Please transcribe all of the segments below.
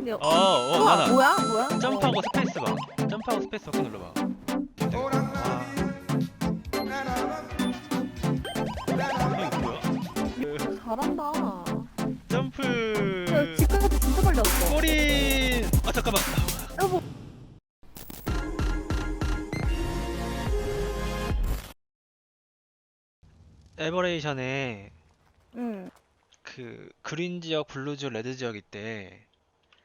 근데 어, 어, 우와, 나나. 뭐야 뭐야? 점프하고 스페이스 봐. 점프하고 스페이스 바 눌러봐. 아. 이게 뭐야? 어, 잘한다. 점프. 야, 집까지 진짜 빨리 왔어. 꼬린. 아 잠깐만. 여보. 에버레이션에 응. 그 그린 지역, 블루 지역, 레드 지역 있대.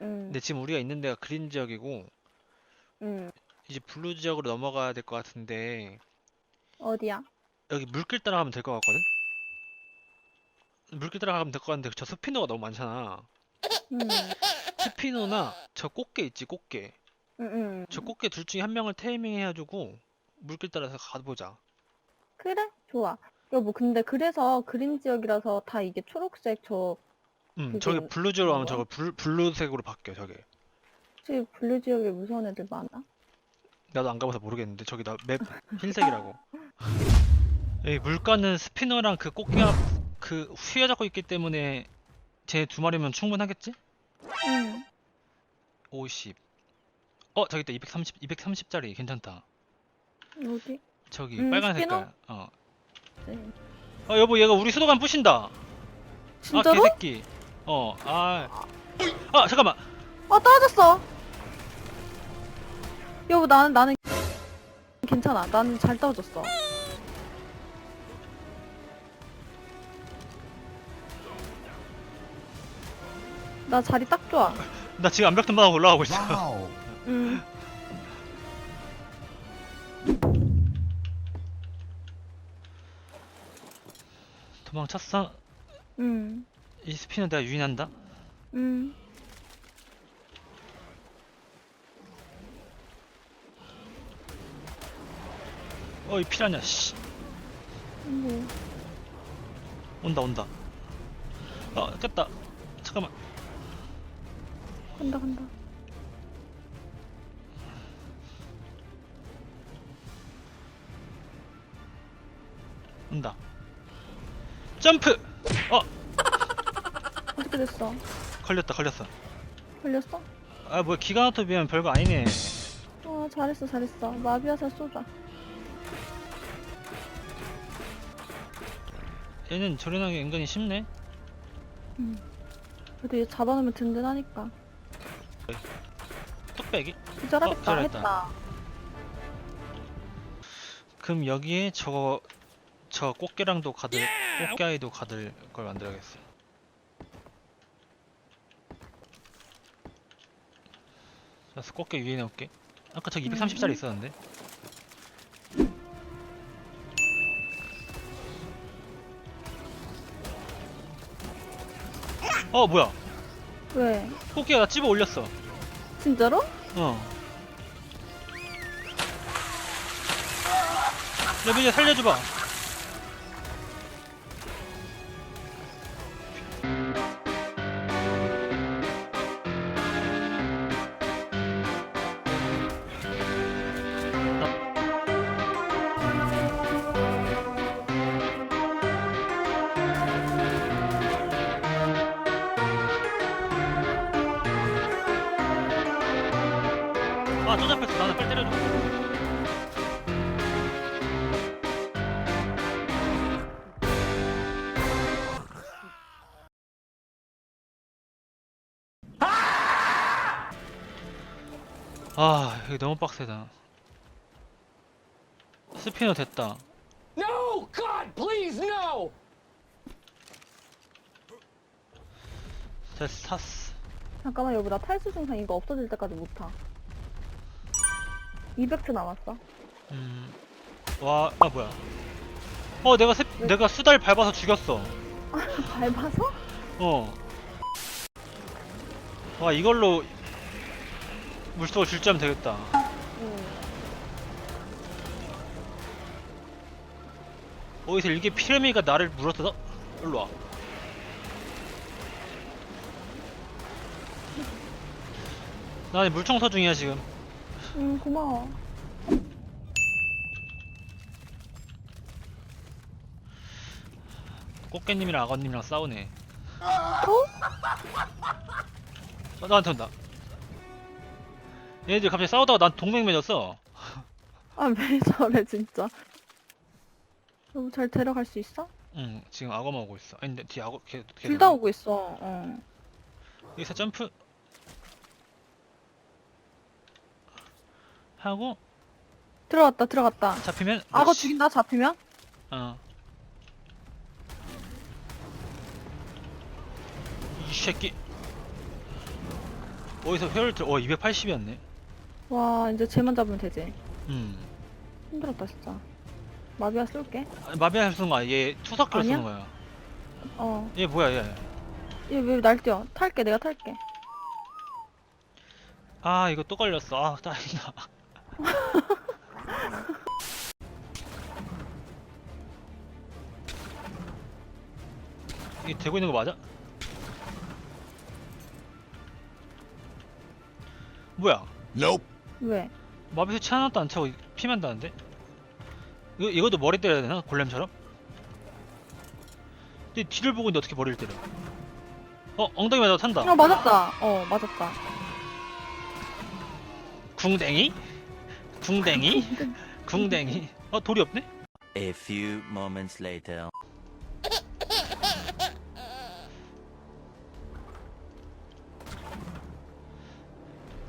응. 근데 지금 우리가 있는 데가 그린 지역이고 응. 이제 블루 지역으로 넘어가야 될 것 같은데 어디야? 여기 물길 따라가면 될 것 같거든? 물길 따라가면 될 것 같은데 저 스피너가 너무 많잖아. 응. 스피너나 저 꽃게 있지 꽃게. 응. 응. 저 꽃게 둘 중에 한 명을 테이밍 해가지고 물길 따라서 가보자. 그래? 좋아. 여보 근데 그래서 그린 지역이라서 다 이게 초록색 저 음, 그게 저기 블루 지역으로 하면 뭐야? 저거 블, 블루색으로 바뀌어 저게. 혹시 블루 지역에 무서운 애들 많아? 나도 안 가봐서 모르겠는데 저기 나 맵 흰색이라고. 여기 물가는 스피너랑 그 꽃게가 그 휘어 잡고 있기 때문에 쟤 두 마리면 충분하겠지? 응. 50. 어 저기 있다 230 230짜리 괜찮다. 어디? 저기 음, 빨간 스피너? 색깔. 어. 네. 어 여보 얘가 우리 수도관 부신다. 아 진짜로? 개새끼. 어. 아. 아 잠깐만. 아 떨어졌어. 여보 나는 나는 괜찮아. 나는 잘 떨어졌어. 나 자리 딱 좋아. 나 지금 암벽 틈바닥 올라가고 있어. 응. 도망쳤어? 응. 이 스피너 내가 유인한다. 응. 어이 피라냐 씨. 뭐. 온다 온다. 아 깼다. 잠깐만. 간다 간다. 온다. 점프. 어 어떻게 됐어? 걸렸다 걸렸어. 걸렸어? 아 뭐야 기가나토 비하면 별거 아니네. 어 잘했어 잘했어. 마비아사 쏘자. 얘는 저렴하게 은근히 쉽네. 응. 그래도 얘 잡아놓으면 든든하니까. 뚝배기. 기절하겠다. 어, 기절했다. 했다. 그럼 여기에 저거 저 꽃게랑도 가들 꽃게아이도 가들 걸 만들어야겠어. 그래서 꽃게 위에 넣을게. 아까 저기 230짜리 음. 있었는데. 어 뭐야? 왜? 꽃게가 나 집어 올렸어. 진짜로? 어. 레빈이 살려줘봐. 아, 또 잡혔어. 나는 빨리 때려줘. 아, 여기 너무 빡세다. 스피너 됐다. No! God, please, no! 됐어, 탔어. 잠깐만 여보 나 탈수 증상 이거 없어질 때까지 못 타. 200초 남았어. 음, 와, 아 뭐야? 어, 내가 새, 내가 수달 밟아서 죽였어. 밟아서? 어. 와, 이걸로 물속을 질주하면 되겠다. 응. 어디서 일개 피라미가 나를 물어뜯어? 일로 와. 나 물청소 중이야 지금. 응 고마워. 꽃게님이랑 악어님이랑 싸우네. 어? 어, 나한테 온다. 얘네들 갑자기 싸우다가 난 동맹 맺었어. 아 왜 저래 진짜. 너무 잘 데려갈 수 있어? 응, 지금 악어만 오고 있어. 아니, 근데 뒤에 악어, 걔, 걔. 둘 다 오고 있어. 어. 여기서 점프. 하고, 들어갔다 들어갔다. 잡히면. 악어 그렇지. 죽인다 잡히면? 어. 이 새끼. 어디서 회를 들, 어, 280이었네. 와 이제 쟤만 잡으면 되지. 음. 힘들었다 진짜. 마비아 쏠게. 마비아 쓰는 거야. 얘 투석기로 아니야? 쓰는 거야. 어. 얘 뭐야, 얘. 얘 왜 날뛰어? 탈게 내가 탈게. 아, 이거 또 걸렸어. 아, 짜증나. 이게 되고 있는 거 맞아? 뭐야? Nope. 왜? 마비 수치 하나도 안 차고 피만 다는데? 이거, 이것도 머리 때려야 되나? 골렘처럼? 근데 뒤를 보고 있는데 어떻게 머리를 때려? 어, 엉덩이 맞아 탄다. 어 맞았다. 어 맞았다. 궁댕이? 궁댕이? 궁댕이? 어, 돌이 없네? A few moments later.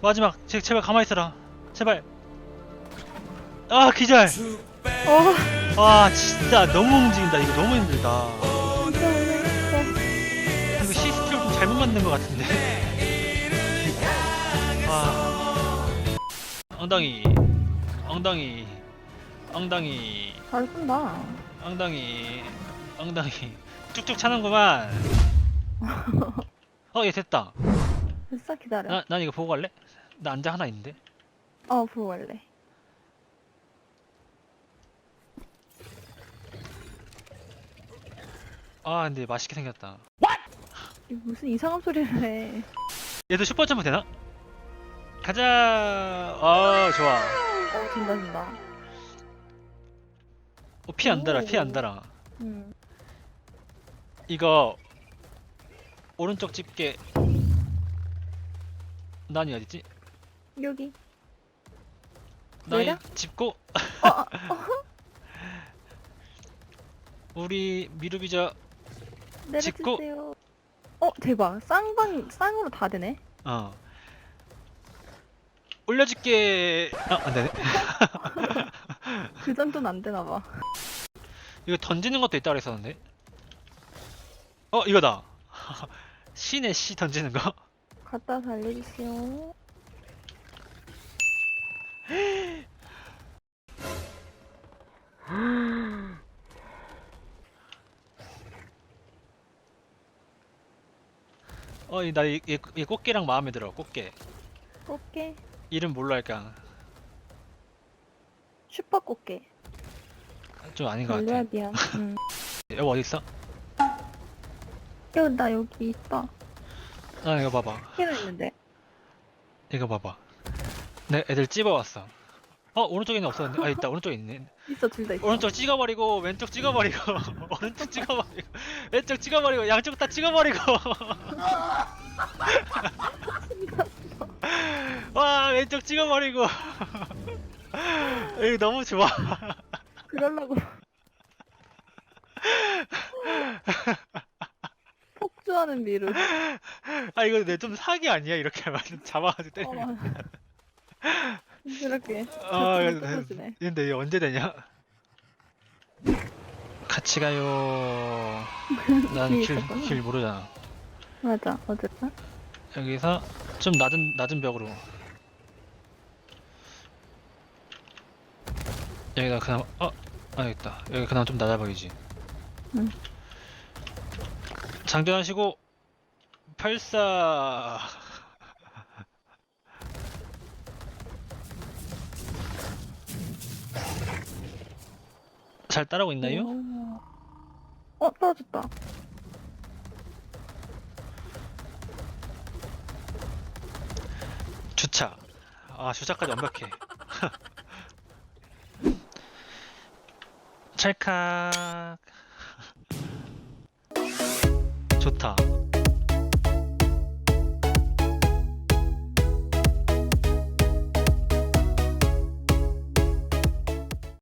마지막 제, 제발 가만히 있어라 제발 아 기절 어아 진짜 너무 움직인다 이거 너무 힘들다 진짜 어려웠어. 이거 시스템을 좀 잘못 만든 것 같은데 아 엉덩이 엉덩이 엉덩이 잘 쏜다. 엉덩이 엉덩이 쭉쭉 차는구만 어 얘 됐다 됐어 기다려. 나, 난 이거 보고 갈래? 나 안자 하나 있는데 어 보고 갈래. 아 근데 맛있게 생겼다 이 무슨 이상한 소리를 해. 얘도 슈퍼점프 되나? 가자. 아 좋아. 어 된다 된다. 어, 피 안 달아. 피안 오. 달아. 음. 이거 오른쪽 집게. 난이 어디지? 여기. 난이 내려? 짚고. 어, 어, 우리 미루비자. 내려주세요. 어 대박. 쌍방 쌍으로 다 되네. 어. 올려줄게. 아 안 되네. 그 정도는 안 되나 봐. 이거 던지는 것도 있다 그랬었는데. 어 이거다. 신의 씨 던지는 거. 갖다 달려주세요. 어나이 이, 이 꽃게랑 마음에 들어. 꽃게. 꽃게. 이름 뭘로 할까? 슈퍼 꽃게. 좀 아닌 것 같아. 별로야 응. 여기 어디 있어? 여기 나 여기 있다. 아 이거 봐봐. 끼는 있는데. 이거 봐봐. 내 애들 찝어왔어. 어 오른쪽에는 없었는데 아 있다 오른쪽에 있네. 있어 둘 다 있어. 오른쪽 찍어버리고 왼쪽 찍어버리고 오른쪽 찍어버리고 왼쪽 찍어버리고 양쪽 다 찍어버리고. 와 왼쪽 찍어버리고. 이거 너무 좋아. 그러려고. 폭주하는 미루. 아 이거 내 좀 사기 아니야 이렇게 하면 잡아가지고. 어. 그렇게. 아, 이거 떨어지네. 근데 이거 언제 되냐? 같이 가요. 난 뒤에 길 있었구나. 길 모르잖아. 맞아. 어쨌든. 여기서 좀 낮은 낮은 벽으로. 여기가 그나마 어, 아 여기 있다. 여기 그나마 좀 낮아 보이지. 응. 장전하시고 발사. 잘 따라오고 있나요? 오. 어 떨어졌다. 주차. 아, 주차까지 완벽해. 찰칵. 좋다.